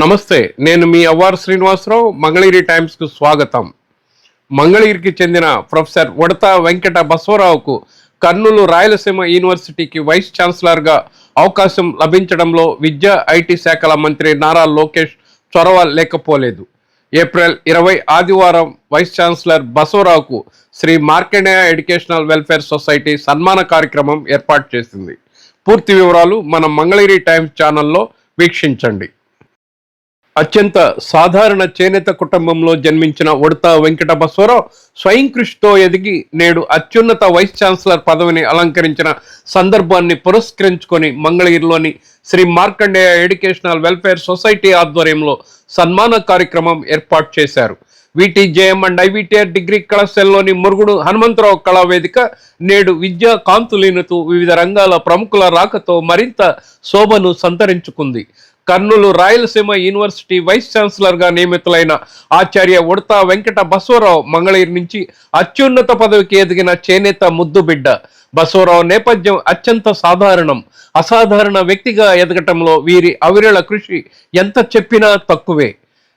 నమస్తే నేను మీ అవ్వార్ శ్రీనివాసరావు మంగళగిరి టైమ్స్కు స్వాగతం. మంగళగిరికి చెందిన ప్రొఫెసర్ ఉడత వెంకట బసవరావుకు కర్నూలు రాయలసీమ యూనివర్సిటీకి వైస్ ఛాన్సలర్గా అవకాశం లభించడంలో విద్యా ఐటీ శాఖల మంత్రి నారా లోకేష్ చొరవ లేకపోలేదు. ఏప్రిల్ ఇరవై ఆదివారం vice chancellor బసవరావుకు Shri Markandeya educational welfare society సన్మాన కార్యక్రమం ఏర్పాటు చేసింది. పూర్తి వివరాలు మన మంగళగిరి టైమ్స్ ఛానల్లో వీక్షించండి. అత్యంత సాధారణ చేనేత కుటుంబంలో జన్మించిన ఉడత వెంకట బసవరావు స్వయం కృషితో ఎదిగి నేడు అత్యున్నత వైస్ ఛాన్సలర్ పదవిని అలంకరించిన సందర్భాన్ని పురస్కరించుకొని మంగళగిరిలోని Sri Markandeya educational welfare society ఆధ్వర్యంలో సన్మాన కార్యక్రమం ఏర్పాటు చేశారు. విటీజేఎం అండ్ ఐవిటిఆర్ డిగ్రీ కళాశాలలోని మురుగుడు హనుమంతరావు కళావేదిక నేడు విద్యా కాంతులీనుతూ వివిధ రంగాల ప్రముఖుల రాకతో మరింత శోభను సంతరించుకుంది. కర్నూలు రాయలసీమ యూనివర్సిటీ వైస్ ఛాన్సలర్గా నియమితులైన ఆచార్య ఉడతా వెంకట బసవరావు మంగళగిరి నుంచి అత్యున్నత పదవికి ఎదిగిన చేనేత ముద్దు బిడ్డ. బసవరావు నేపథ్యం అత్యంత సాధారణం. అసాధారణ వ్యక్తిగా ఎదగటంలో వీరి అవిరళ కృషి ఎంత చెప్పినా తక్కువే.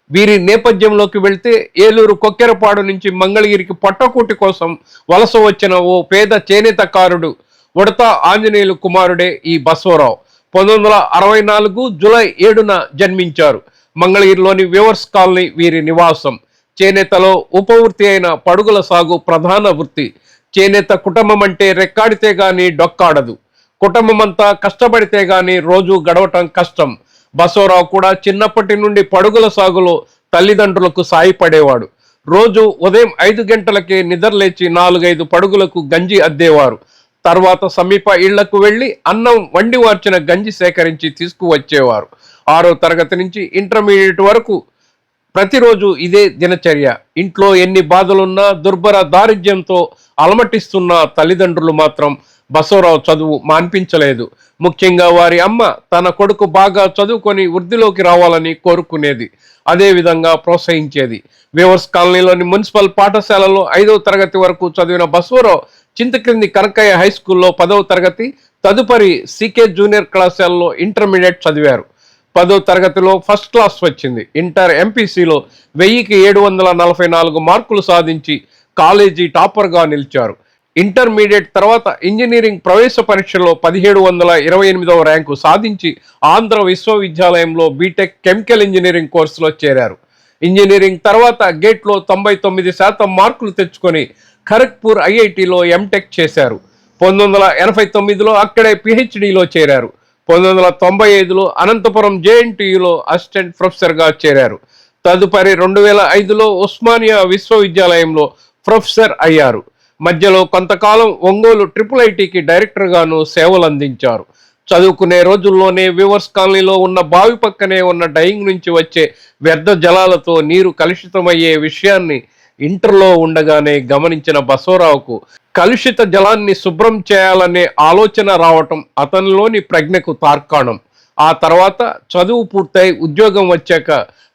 వీరి నేపథ్యంలోకి వెళ్తే ఏలూరు కొక్కెరపాడు నుంచి మంగళగిరికి పట్టకూటి కోసం వలస వచ్చిన ఓ పేద చేనేతకారుడు ఉడత ఆంజనేయులు కుమారుడే ఈ బసవరావు. పంతొమ్మిది వందల అరవై నాలుగు జూలై ఏడున జన్మించారు. మంగళగిరిలోని వ్యూవర్స్ కాలనీ వీరి నివాసం. చేనేతలో ఉపవృత్తి అయిన పడుగుల సాగు ప్రధాన వృత్తి. చేనేత కుటుంబం అంటే రెక్కాడితే గాని డొక్కాడదు. కుటుంబమంతా కష్టపడితే గాని రోజు గడవటం కష్టం. బసవరావు కూడా చిన్నప్పటి నుండి పడుగుల సాగులో తల్లిదండ్రులకు సాయపడేవాడు. రోజు ఉదయం ఐదు గంటలకే నిద్రలేచి నాలుగైదు పడుగులకు గంజి అద్దేవారు. తర్వాత సమీప ఇళ్ళకు వెళ్ళి అన్నం వండి వార్చిన గంజి సేకరించి తీసుకువచ్చేవారు. ఆరో తరగతి నుంచి ఇంటర్మీడియట్ వరకు ప్రతిరోజు ఇదే దినచర్య. ఇంట్లో ఎన్ని బాధలున్నా దుర్భర దారిద్ర్యంతో అలమటిస్తున్న తల్లిదండ్రులు మాత్రం బసవరావు చదువు మాన్పించలేదు. ముఖ్యంగా వారి అమ్మ తన కొడుకు బాగా చదువుకొని వృద్ధిలోకి రావాలని కోరుకునేది. అదే విధంగా ప్రోత్సహించేది. వేవర్స్ కాలనీలోని మున్సిపల్ పాఠశాలలో ఐదవ తరగతి వరకు చదివిన బసవరావు చింతకింది కనకయ్య హై స్కూల్లో పదవ తరగతి తదుపరి సికే జూనియర్ కళాశాలలో ఇంటర్మీడియట్ చదివారు. పదో తరగతిలో ఫస్ట్ క్లాస్ వచ్చింది. ఇంటర్ ఎంపీసీలో వెయ్యికి ఏడు వందల నలభై నాలుగు మార్కులు సాధించి కాలేజీ టాపర్గా నిలిచారు. ఇంటర్మీడియట్ తర్వాత ఇంజనీరింగ్ ప్రవేశ పరీక్షలో పదిహేడు వందల ఇరవై ఎనిమిదవ ర్యాంకు సాధించి ఆంధ్ర విశ్వవిద్యాలయంలో బీటెక్ కెమికల్ ఇంజనీరింగ్ కోర్సులో చేరారు. ఇంజనీరింగ్ తర్వాత గేట్లో తొంభై తొమ్మిది శాతం మార్కులు తెచ్చుకొని ఖరగ్పూర్ ఐఐటిలో ఎంటెక్ చేశారు. పంతొమ్మిది వందల ఎనభై తొమ్మిదిలో అక్కడే పిహెచ్డిలో చేరారు. పంతొమ్మిది వందల తొంభై ఐదులో అనంతపురం జేఎన్టీయులో అసిస్టెంట్ ప్రొఫెసర్గా చేరారు. తదుపరి రెండు వేల ఐదులో ఉస్మానియా విశ్వవిద్యాలయంలో ప్రొఫెసర్ అయ్యారు. మధ్యలో కొంతకాలం ఒంగోలు ట్రిపుల్ ఐటీకి డైరెక్టర్గాను సేవలు అందించారు చదువుకునే రోజుల్లోనే వివర్స్ కాలనీలో ఉన్న బావి పక్కనే ఉన్న డైయింగ్ నుంచి వచ్చే వ్యర్థ జలాలతో నీరు కలుషితమయ్యే విషయాన్ని ఇంటర్లో ఉండగానే గమనించిన బసవరావుకు కలుషిత జలాన్ని శుభ్రం చేయాలనే ఆలోచన రావటం అతనిలోని ప్రజ్ఞకు తార్కాణం. ఆ తర్వాత చదువు పూర్తయి ఉద్యోగం వచ్చాక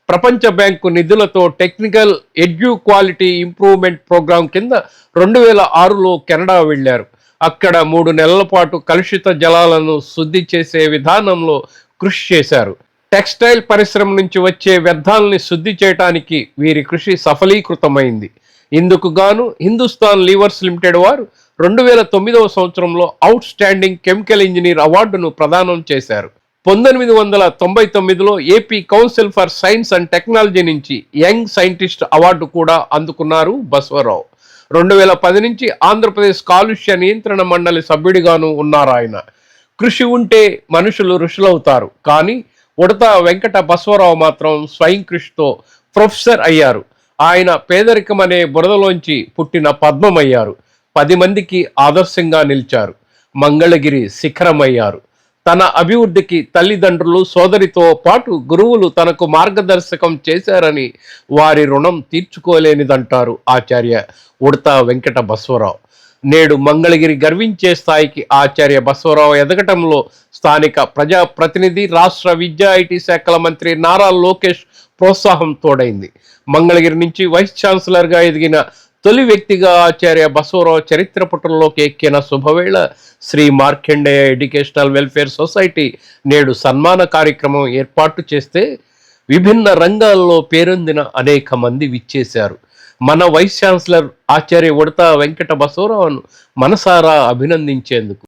ప్రపంచ బ్యాంకు నిధులతో technical edu quality improvement programme కింద రెండు వేల ఆరులో కెనడా వెళ్ళారు. అక్కడ మూడు నెలల పాటు కలుషిత జలాలను శుద్ధి చేసే విధానంలో కృషి చేశారు. టెక్స్టైల్ పరిశ్రమ నుంచి వచ్చే వ్యర్థాలని శుద్ధి చేయటానికి వీరి కృషి సఫలీకృతమైంది. ఇందుకు గాను హిందుస్థాన్ లీవర్స్ లిమిటెడ్ వారు రెండు వేల తొమ్మిదవ సంవత్సరంలో అవుట్ స్టాండింగ్ కెమికల్ ఇంజనీర్ అవార్డును ప్రదానం చేశారు. పంతొమ్మిది వందల తొంభై తొమ్మిదిలో AP council for science and technology నుంచి యంగ్ సైంటిస్ట్ అవార్డు కూడా అందుకున్నారు బస్వరావు. రెండు వేల పది నుంచి ఆంధ్రప్రదేశ్ కాలుష్య నియంత్రణ మండలి సభ్యుడిగాను ఉన్నారు ఆయన. కృషి ఉంటే మనుషులు ఋషులవుతారు. కానీ ఉడత వెంకట బసవరావు మాత్రం స్వయం కృషితో ప్రొఫెసర్ అయ్యారు. ఆయన పేదరికం అనే బురదలోంచి పుట్టిన పద్మమయ్యారు. పది మందికి ఆదర్శంగా నిలిచారు. మంగళగిరి శిఖరమయ్యారు. తన అభివృద్ధికి తల్లిదండ్రులు సోదరితో పాటు గురువులు తనకు మార్గదర్శకం చేశారని వారి రుణం తీర్చుకోలేనిదంటారు ఆచార్య ఉడత వెంకట బసవరావు. నేడు మంగళగిరి గర్వించే స్థాయికి ఆచార్య బసవరావు ఎదగటంలో స్థానిక ప్రజాప్రతినిధి రాష్ట్ర విద్యా ఐటీ శాఖల మంత్రి నారా లోకేష్ ప్రోత్సాహం తోడైంది. మంగళగిరి నుంచి వైస్ ఛాన్సలర్గా ఎదిగిన తొలి వ్యక్తిగా ఆచార్య బసవరావు చరిత్ర పుటంలోకి ఎక్కిన శుభవేళ Shri Markandeya educational welfare society నేడు సన్మాన కార్యక్రమం ఏర్పాటు చేస్తే విభిన్న రంగాల్లో పేరొందిన అనేక మంది విచ్చేశారు. మన వైస్ ఛాన్సలర్ ఆచార్య ఉడతా వెంకట బసవరావును మనసారా అభినందించేందుకు.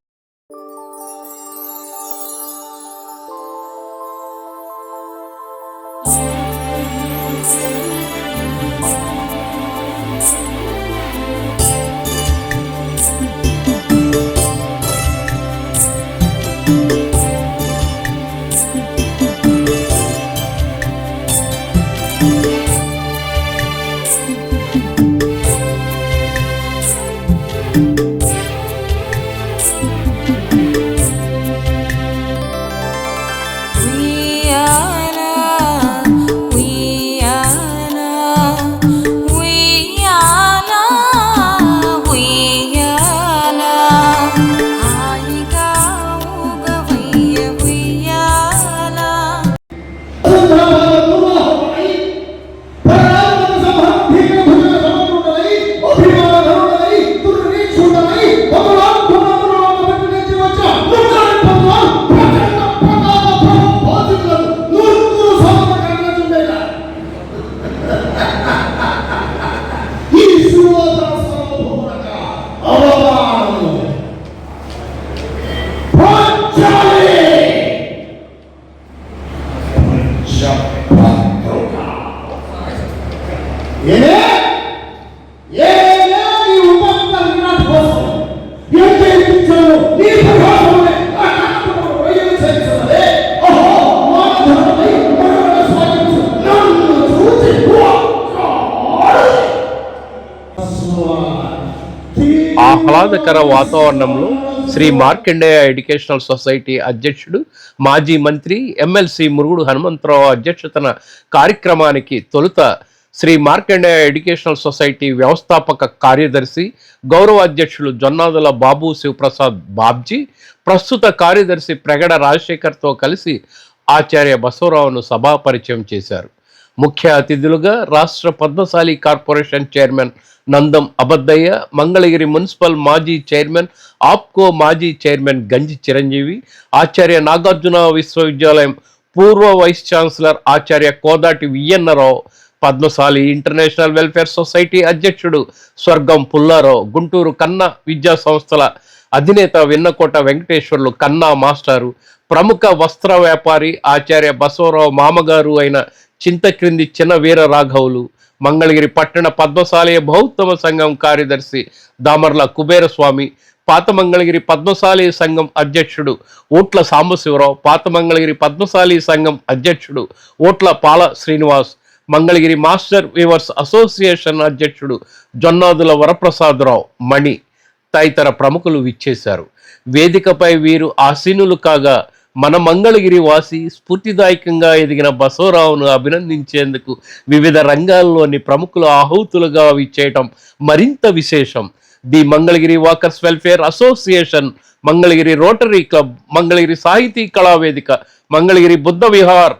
తదితర వాతావరణంలో శ్రీ మార్కండేయ ఎడ్యుకేషనల్ సొసైటీ అధ్యక్షుడు మాజీ మంత్రి ఎమ్మెల్సీ మురుగుడు హనుమంతరావు అధ్యక్షతన కార్యక్రమానికి తొలుత శ్రీ మార్కండేయ ఎడ్యుకేషనల్ సొసైటీ వ్యవస్థాపక కార్యదర్శి గౌరవ అధ్యక్షులు జొన్నాదుల బాబు శివప్రసాద్ బాబ్జీ ప్రస్తుత కార్యదర్శి ప్రగడ రాజశేఖర్తో కలిసి ఆచార్య బసవరావును సభా పరిచయం చేశారు. ముఖ్య అతిథులుగా రాష్ట్ర Padmashali corporation chairman Nandam Abaddayya Mangalagiri municipal మాజీ చైర్మన్ ఆప్కో మాజీ చైర్మన్ గంజి చిరంజీవి ఆచార్య నాగార్జున విశ్వవిద్యాలయం పూర్వ vice chancellor Acharya Kodati V N Rao Padmashali international welfare society అధ్యక్షుడు స్వర్గం పుల్లారావు గుంటూరు కన్న విద్యా సంస్థల అధినేత విన్నకోట వెంకటేశ్వర్లు కన్నా మాస్టారు ప్రముఖ వస్త్ర వ్యాపారి ఆచార్య బసవరావు మామగారు అయిన చింతక్రింది చిన్న వీర రాఘవులు మంగళగిరి పట్టణ పద్మశాలయ బౌద్ధమ సంఘం కార్యదర్శి దామర్ల కుబేరస్వామి పాత మంగళగిరి పద్మశాలి సంఘం అధ్యక్షుడు ఓట్ల సాంబశివరావు పాత మంగళగిరి పద్మశాలి సంఘం అధ్యక్షుడు Otla Pala Srinivas Mangalagiri master weavers association అధ్యక్షుడు జొన్నాదుల వరప్రసాదరావు మణి. తదితర ప్రముఖులు విచ్చేశారు. వేదికపై వీరు ఆసీనులు కాగా మన మంగళగిరి వాసి స్ఫూర్తిదాయకంగా ఎదిగిన బసవరావును అభినందించేందుకు వివిధ రంగాల్లోని ప్రముఖులు ఆహుతులుగా విచ్చేయటం మరింత విశేషం. The Mangalagiri walkers welfare association Mangalagiri rotary club Mangalagiri Sahiti Kalavedika Mangalagiri Buddha Vihar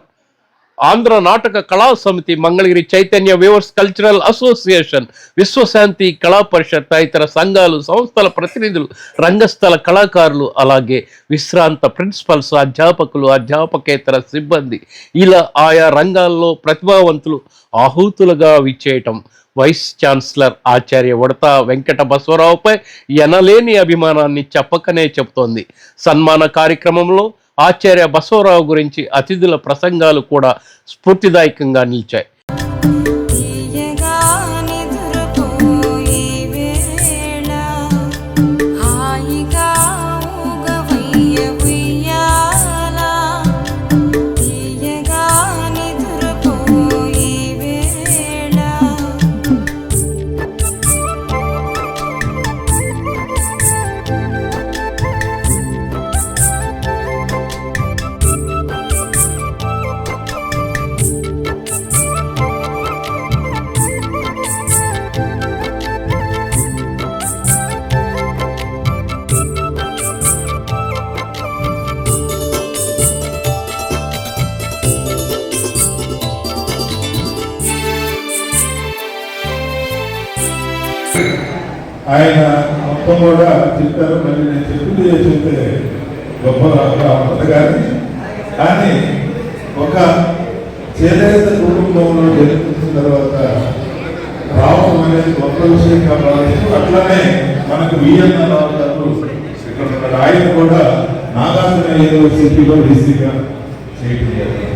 Andhra Nataka Kala Samiti Mangalagiri Chaitanya viewers cultural association Vishwashanti Kala Parishad తదితర సంఘాలు సంస్థల ప్రతినిధులు రంగస్థల కళాకారులు అలాగే విశ్రాంత ప్రిన్సిపల్స్ అధ్యాపకులు అధ్యాపకేతర సిబ్బంది. ఇలా ఆయా రంగాల్లో ప్రతిభావంతులు ఆహూతులుగా విచ్చేయటం. వైస్ ఛాన్సలర్ ఆచార్య ఉడతా వెంకట బసవరావుపై ఎనలేని అభిమానాన్ని చెప్పకనే చెబుతోంది. సన్మాన కార్యక్రమంలో ఆచార్య బసవరావు గురించి అతిథుల ప్రసంగాలు కూడా స్ఫూర్తిదాయకంగా నిలిచాయి. ఆయన మొత్తం కూడా చెప్పారు మళ్ళీ నేను చెప్పింది చెప్తే గొప్పగా ఉంటుంది కానీ కానీ ఒక చేనేత కుటుంబంలో జన్మించిన తర్వాత రావడం అనేది గొప్ప విషయం భావిస్తూ అట్లనే మనకు విఎన్ఆర్ రావు గారు ఇక్కడ ఉన్నాడు. ఆయన కూడా నాగార్జున యూనివర్సిటీలో డిసిగా చేయటం జరిగింది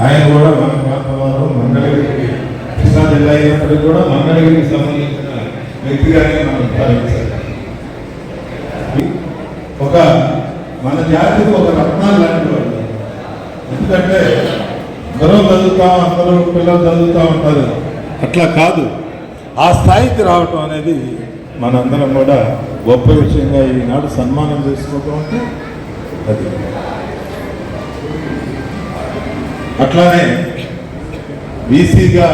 ఆయన కూడా మన ప్రాంతంలో మంగళగిరికి కృష్ణా జిల్లా అయినప్పటికీ కూడా మంగళగిరికి సంబంధించిన వ్యక్తిగానే మనం భావించాలి. ఒక మన జాతికి ఒక రత్నాలు లాంటి వాళ్ళు. ఎందుకంటే అందరూ చదువుతాం అందరూ పిల్లలు చదువుతూ ఉంటారు. అట్లా కాదు. ఆ స్థాయికి రావటం అనేది మనందరం కూడా గొప్ప విషయంగా ఈనాడు సన్మానం చేసుకోవటం అంటే అది. అట్లానే బీసీగా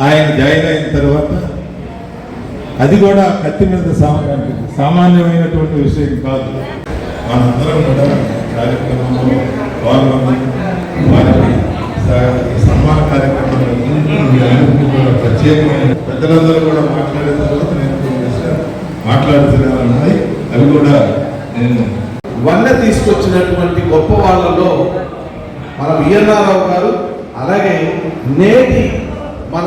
ఆయన జాయిన్ అయిన తర్వాత అది కూడా కత్తి మీద సామాన్య సామాన్యమైనటువంటి విషయం కాదు. మనందరం కూడా కార్యక్రమంలో పాల్గొని వారికి సన్మాన కార్యక్రమంలో కూడా ప్రత్యేకమైన పెద్దలందరూ కూడా మాట్లాడిన తర్వాత నేను కొన్ని మాట్లాడుతున్నాను అవి కూడా నేను వన్నె తీసుకొచ్చినటువంటి గొప్ప వాళ్ళలో మన విఎన్ఆర్రావు గారు అలాగే నేటి మన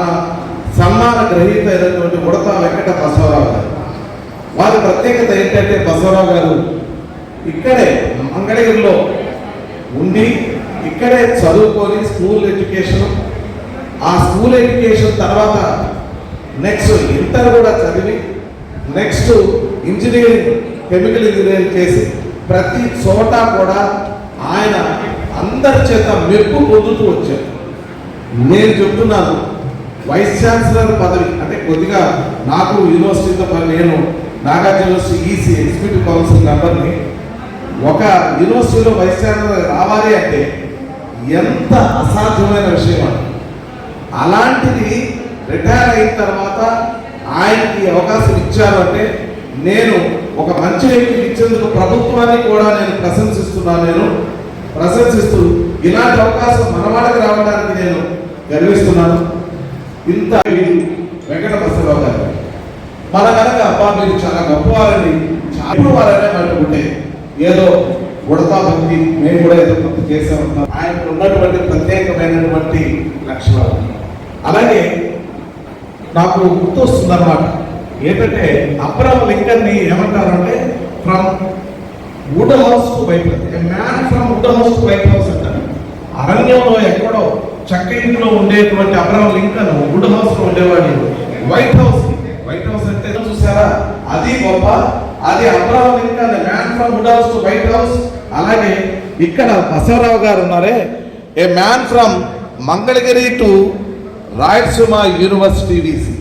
గ్రహీత అయినటువంటి ఉడత వెంకట బసవరావు గారు. వారి ప్రత్యేకత ఏంటంటే బసవరావు గారు ఇక్కడే మంగళగిరిలో ఉండి ఇక్కడే చదువుకొని స్కూల్ ఎడ్యుకేషన్ ఆ స్కూల్ ఎడ్యుకేషన్ తర్వాత నెక్స్ట్ ఇంటర్ కూడా చదివి నెక్స్ట్ ఇంజనీరింగ్ కెమికల్ ఇంజనీరింగ్ చేసి ప్రతి చోట కూడా ఆయన అందరి చేత మెప్పు పొందుతూ వచ్చారు. నేను చెప్తున్నాను వైస్ ఛాన్సలర్ పదవి అంటే కొద్దిగా నాకు యూనివర్సిటీతో పని నేను Nagarjuna university EC executive council మెంబర్ని. ఒక యూనివర్సిటీలో వైస్ ఛాన్సలర్ రావాలి అంటే ఎంత అసాధ్యమైన విషయం అది. అలాంటిది రిటైర్ అయిన తర్వాత ఆయనకి అవకాశం ఇచ్చారు అంటే నేను ఒక మంచి వ్యక్తికి ఇచ్చేందుకు ప్రభుత్వాన్ని కూడా నేను ప్రశంసిస్తున్నాను నేను. ప్రశంసిస్తూ ఇలాంటి అవకాశం మనవాడకి రావడానికి నేను గర్విస్తున్నాను. ఇంత వీరు వెంకట బసవరావు గారు. మన కనుక అబ్బా మీరు చాలా గొప్పవారని చాలా వారనే అనుకుంటే ఏదో ఉడతా భక్తి మేము కూడా ఏదో భక్తి చేసామన్నా ఆయనకు ఉన్నటువంటి ప్రత్యేకమైనటువంటి లక్షణాలు. అలాగే నాకు గుర్తొస్తుందన్నమాట. ఏంటంటే అబ్రహం లింకన్ని ఏమంటారంటే from wood house to white house a man from wood house to white house అంటారు. అరణ్యంలో ఎక్కడో చక్క ఇంట్లో ఉండేటువంటి అబ్రహం లింకన్ వుడ్ హౌస్లో ఉండేవాడు వైట్ హౌస్ వైట్ హౌస్ అంటే చూసారా? అది గొప్ప. అది Abraham Lincoln man from wood house to white house. అలాగే ఇక్కడ బసవరావు గారు ఉన్నారే. A man from Mangalagiri to Rayalaseema university VC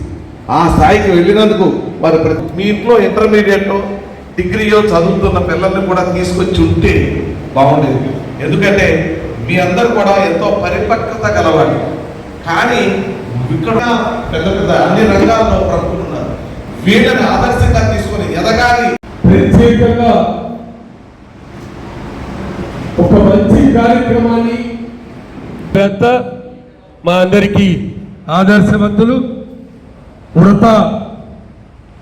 ఆ స్థాయికి వెళ్ళినందుకు వారు ప్రతి మీ ఇంట్లో ఇంటర్మీడియట్ డిగ్రీయో చదువుతున్న పిల్లల్ని కూడా తీసుకొచ్చి ఉంటే బాగుండేది. ఎందుకంటే మీ అందరు కూడా ఎంతో పరిపక్వత గలవాడు కానీ ఇక్కడ పెద్ద పెద్ద అన్ని రంగాల్లో ప్రముఖులు ఉన్నారు. వీళ్ళని ఆదర్శంగా తీసుకొని ఎదగాలి. ప్రత్యేకంగా ఒక మంచి కార్యక్రమాన్ని పెద్ద మా అందరికీ ఆదర్శవంతులు ఉడత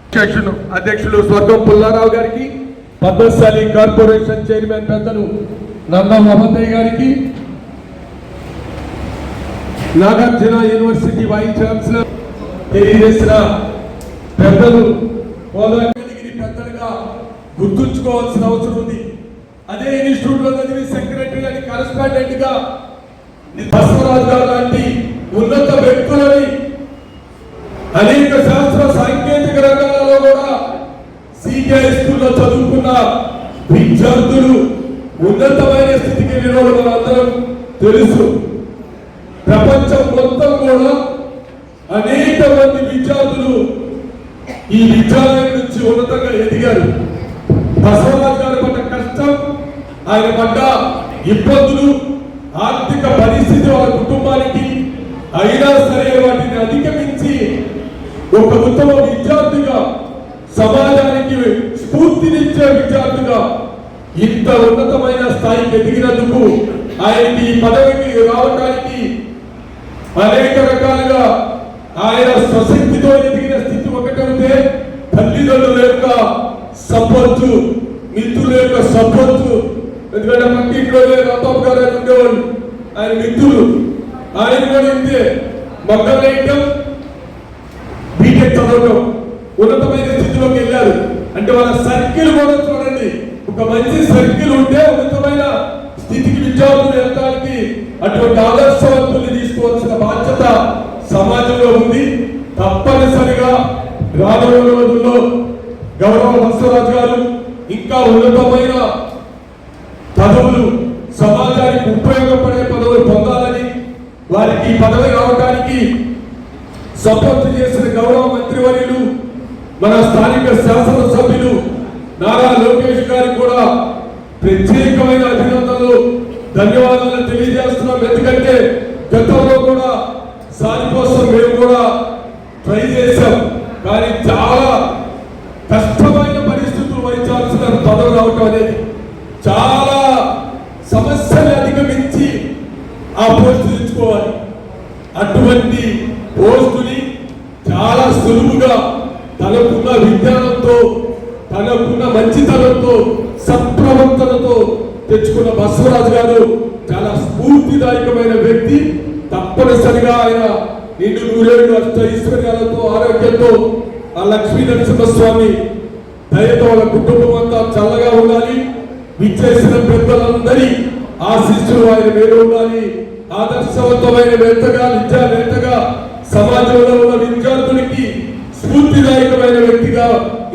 అధ్యక్షులు అధ్యక్షులు స్వర్గం పుల్లారావు గారికి పద్మశాలి కార్పొరేషన్ చైర్మన్ పెద్దలు నంద మహమ్మదయ్య గారికి నాగార్జున యూనివర్సిటీ వైస్ ఛాన్సలర్ తెలియజేసిన పెద్దలు గోదావరి పెద్దలుగా గుర్తుంచుకోవాల్సిన అవసరం ఉంది. అదే ఇన్స్టిట్యూట్లో చదివి సెక్రటరీ అని కరెస్పాండెంట్గా బసవరాజు గారు లాంటి ఉన్నత వ్యక్తులని అనేక శాస్త్ర సాంకేతిక రంగాలలో కూడా సికే స్కూల్లో చదువుకున్న విద్యార్థులు ఉన్నతమైన స్థితికి వెళ్ళిన మనందరం తెలుసు. కూడా అనేక మంది విద్యార్థులు ఈ విద్యాలయం నుంచి ఉన్నతంగా ఎదిగారు. బసవరాజు గారు పడ్డ కష్టం ఆయన పడ్డ ఇబ్బందులు ఆర్థిక పరిస్థితి వాళ్ళ కుటుంబానికి అయినా సరే వాటిని అధిగమించి ఒక ఉత్తమ విద్యార్థిగా సమాజానికి స్ఫూర్తినిచ్చే విద్యార్థిగా ఇంత ఉన్నతమైన స్థాయికి ఎదిగినందుకు ఆయనకి ఈ పదవికి రావడానికి అనేక రకాలుగా ఆయన స్వశక్తితో ఎదిగిన స్థితి ఒకటైతే తల్లిదండ్రుల యొక్క సపోర్టు మిత్రుల యొక్క సపోర్టు ఎందుకంటే పక్కింట్లోనే రాంబాబు గారు అని ఉండేవాళ్ళు ఆయన మిత్రులు. ఆయన కూడా ఇంతే. మొక్కలు వేయటం బీటెక్ చదవటం ఉన్నతమైన స్థితిలోకి వెళ్ళారు. అంటే వాళ్ళ సర్కిల్ కూడా చూడండి. ఒక మంచి సర్కిల్ ఉంటే ఉన్నతమైన స్థితికి విద్యార్థులు వెళ్ళడానికి అటువంటి ఆదర్శవంతుల్ని తీసుకోవాల్సిన బాధ్యత సమాజంలో ఉంది. తప్పనిసరిగా రాబోయే రోజుల్లో గౌరవ బసవరాజు గారు ఇంకా ఉన్నతమైన ఈ పదవి రావడానికి సపోర్ట్ చేసిన గౌరవ మంత్రివర్యులు మన స్థానిక శాసనసభ్యులు నారా లోకేష్ గారికి కూడా ప్రత్యేకమైన అభినందనలు ధన్యవాదాలు తెలియజేస్తున్నాం. ఎందుకంటే గతంలో కూడా సారి కోసం మేము కూడా ట్రై చేశాం. కానీ చాలా తెచ్చుకున్న బసవరాజు గారు చాలా స్ఫూర్తిదాయకమైన వ్యక్తి. తప్పనిసరిగా ఆయన నిండు నూరేళ్ళు అష్ట ఈశ్వర్యాలతో ఆరోగ్యంతో ఆ లక్ష్మీ నరసింహస్వామి దయతో వాళ్ళ కుటుంబం అంతా చల్లగా ఉండాలి. విచ్చేసిన పెద్దలందరి ఆశీస్సులు ఆయన మీద ఉండాలి. ఆదర్శవంతమైన వేత్తగా విద్యావేత్తగా సమాజంలో ఉన్న విద్యార్థులకి స్ఫూర్తిదాయకమైన వ్యక్తిగా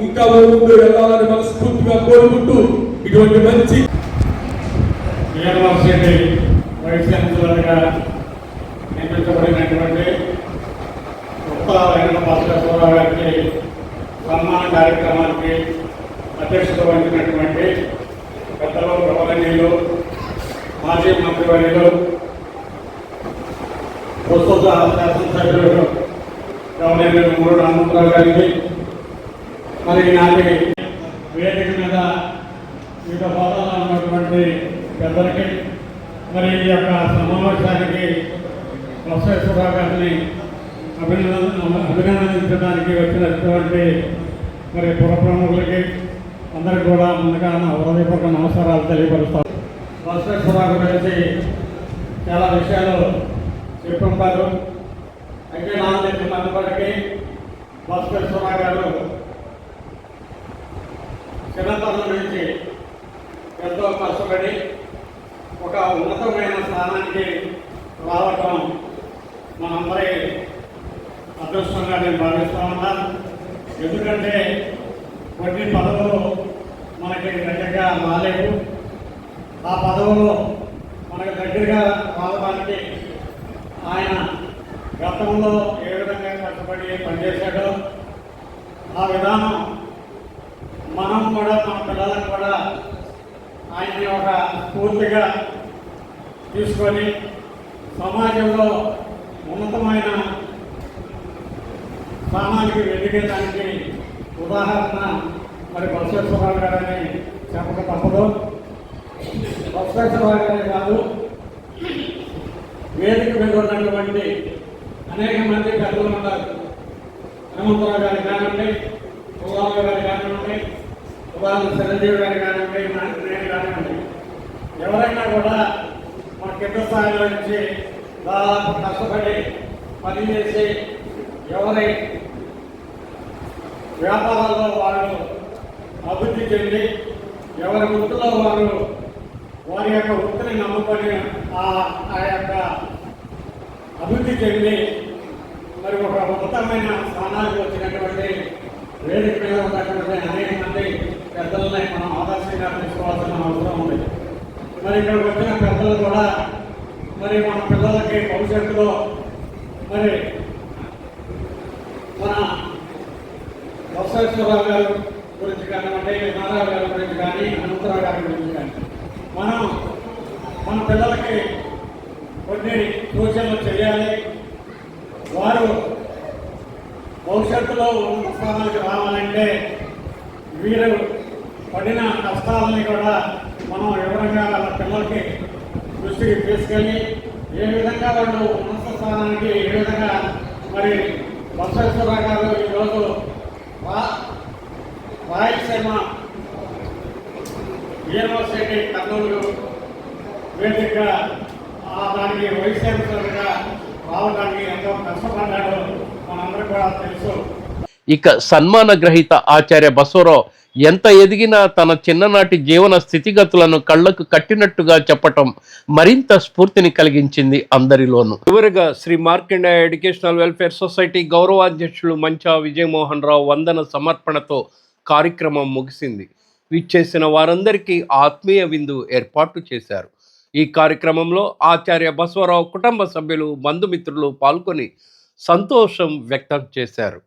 ఇంకా ముందు వెళ్ళాలని మనస్ఫూర్తిగా కోరుకుంటూ ఇటువంటి మంచి యూనివర్సిటీ వైస్ ఛాన్సలర్గా నియమించబడినటువంటి ఉత్తర వెంకట భాస్కరరావు గారికి సన్మాన కార్యక్రమానికి అధ్యక్షత వహించినటువంటి పెద్దలు మాజీ మంత్రివర్యులు ప్రస్తుత శాసనసభ్యులు గవర్నర్ మూడు రామరావు గారికి మరి నాటి వేదిక మీద వివిధ హోదాలో ఉన్నటువంటి పెద్దలకి మరి ఈ యొక్క సమావేశానికి బసవేశ్వరరావు గారిని అభినందన అభినందించడానికి వచ్చినటువంటి మరి పుర ప్రముఖులకి అందరికి కూడా ముందుగా నా హృదయపూర్వక నమస్కారాలు తెలియపరుస్తాను. బసవేశ్వరరావు గురించి చాలా విషయాలు చెప్పుంటారు అయితే నాకు తెలిసినంతవరకు బసవేశ్వరరావు గారు చిన్నతనం నుంచి ఎంతో కష్టపడి ఒక ఉన్నతమైన స్థానానికి రావటం మనందరి అదృష్టంగా నేను భావిస్తా ఉన్నాను ఎందుకంటే కొన్ని పదవులు మనకి దగ్గరగా రాలేవు ఆ పదవులు మనకు దగ్గరగా రావడానికి ఆయన గతంలో ఏ విధంగా కష్టపడి పనిచేశాడో ఆ విధానం మనం కూడా మన పిల్లలకు కూడా ఆయన్ని ఒక స్ఫూర్తిగా తీసుకొని సమాజంలో ఉన్నతమైన స్థానానికి ఎదిగేదానికి ఉదాహరణ మరి బసవేశ్వరరావు గారని చెప్పక తప్పదు. బసవేశ్వరరావు గారే కాదు వేదిక మీద ఉన్నటువంటి అనేక మంది పెద్దలు ఉన్నారు. హనుమంతరావు గారు కానివ్వండి సుబ్బారావు గారు కానివ్వండి ఉదాహరణ చిరంజీవి గారు కానివ్వండి నేను కానివ్వండి. ఎవరైనా కూడా మన కింద స్థాయిలో నుంచి దాదాపు కష్టపడి పనిచేసి ఎవరి వ్యాపారాల్లో వారు అభివృద్ధి చెంది ఎవరి వృత్తిలో వారు వారి యొక్క వృత్తిని నమ్ముకొని ఆ ఆ యొక్క అభివృద్ధి చెంది మరి ఒక ఉన్నతమైన స్థానానికి వచ్చినటువంటి వేదిక మీద ఉన్నటువంటి అనేక మంది పెద్దలని మనం ఆదర్శంగా తీసుకోవాల్సిన అవసరం ఉంది. మరి ఇక్కడికి వచ్చిన పెద్దలు కూడా మరి మన పిల్లలకి భవిష్యత్తులో మరి మన బసవేశ్వరరావు గారు గురించి కానివ్వండి నారాయణ గారి గురించి కానీ అనంతరావు గారి గురించి కానీ మనం మన పిల్లలకి కొన్ని సూచనలు చేయాలి. వారు భవిష్యత్తులో ఉన్నత స్థానానికి రావాలంటే వీరు పడిన కష్టాలని కూడా మనం వివరంగా వాళ్ళ పిల్లలకి దృష్టికి తీసుకెళ్ళి ఏ విధంగా వాళ్ళు ఉన్నత స్థానానికి ఏ విధంగా మరి బసవేశ్వర గారు ఈరోజు రాయలసీమ యూనివర్సిటీ కర్నూలు వేదికగా దానికి వైస్ ఛాన్సలర్గా రావడానికి ఎంతో కష్టపడ్డాడో మనందరికీ కూడా తెలుసు. ఇక సన్మాన గ్రహీత ఆచార్య బసవరావు ఎంత ఎదిగినా తన చిన్ననాటి జీవన స్థితిగతులను కళ్ళకు కట్టినట్టుగా చెప్పటం మరింత స్ఫూర్తిని కలిగించింది అందరిలోనూ. చివరిగా Shri Markandeya educational welfare society గౌరవాధ్యక్షులు Mancha Vijayamohan రావు వందన సమర్పణతో కార్యక్రమం ముగిసింది. విచ్చేసిన వారందరికీ ఆత్మీయ విందు ఏర్పాటు చేశారు. ఈ కార్యక్రమంలో ఆచార్య బసవరావు కుటుంబ సభ్యులు బంధుమిత్రులు పాల్గొని సంతోషం వ్యక్తం చేశారు.